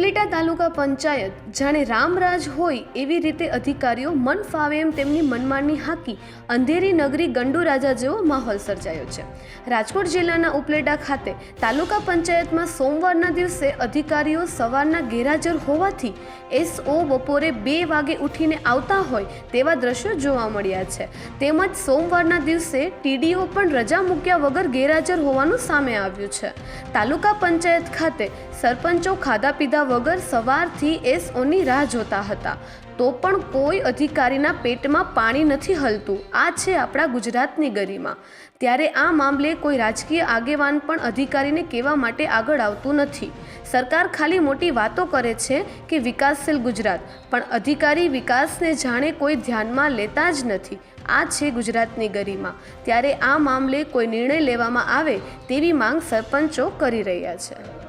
ઉપલેટા તાલુકા પંચાયત જાણે રામરાજ હોય એવી રીતે અધિકારીઓ મન ફાવે એમ તેમની મનમાની હાકી અંધેરી નગરી ગંડુ રાજા જેવો માહોલ સર્જાયો છે. રાજકોટ જિલ્લાના ઉપલેટા ખાતે તાલુકા પંચાયતમાં સોમવારના દિવસે અધિકારીઓ સવારના ગેરહાજર હોવાથી એસઓ બપોરે બે વાગે ઉઠીને આવતા હોય તેવા દ્રશ્યો જોવા મળ્યા છે. તેમજ સોમવારના દિવસે ટીડીઓ પણ રજા મૂક્યા વગર ગેરહાજર હોવાનું સામે આવ્યું છે. તાલુકા પંચાયત ખાતે સરપંચો ખાધા પીધા વગર સવારથી એસઓની રાહ જોતા હતા. તો પણ કોઈ અધિકારીના પેટમાં પાણી નથી હલતું. આ છે આપણા ગુજરાતની ગરિમા. ત્યારે આ મામલે કોઈ રાજકીય આગેવાન પણ અધિકારીને કહેવા માટે આગળ આવતું નથી. સરકાર ખાલી મોટી વાતો કરે છે કે વિકાસશીલ ગુજરાત, પણ અધિકારી વિકાસને જાણે કોઈ ધ્યાનમાં લેતા જ નથી. આ છે ગુજરાતની ગરિમા. ત્યારે આ મામલે કોઈ નિર્ણય લેવામાં આવે તેવી માંગ સરપંચો કરી રહ્યા છે.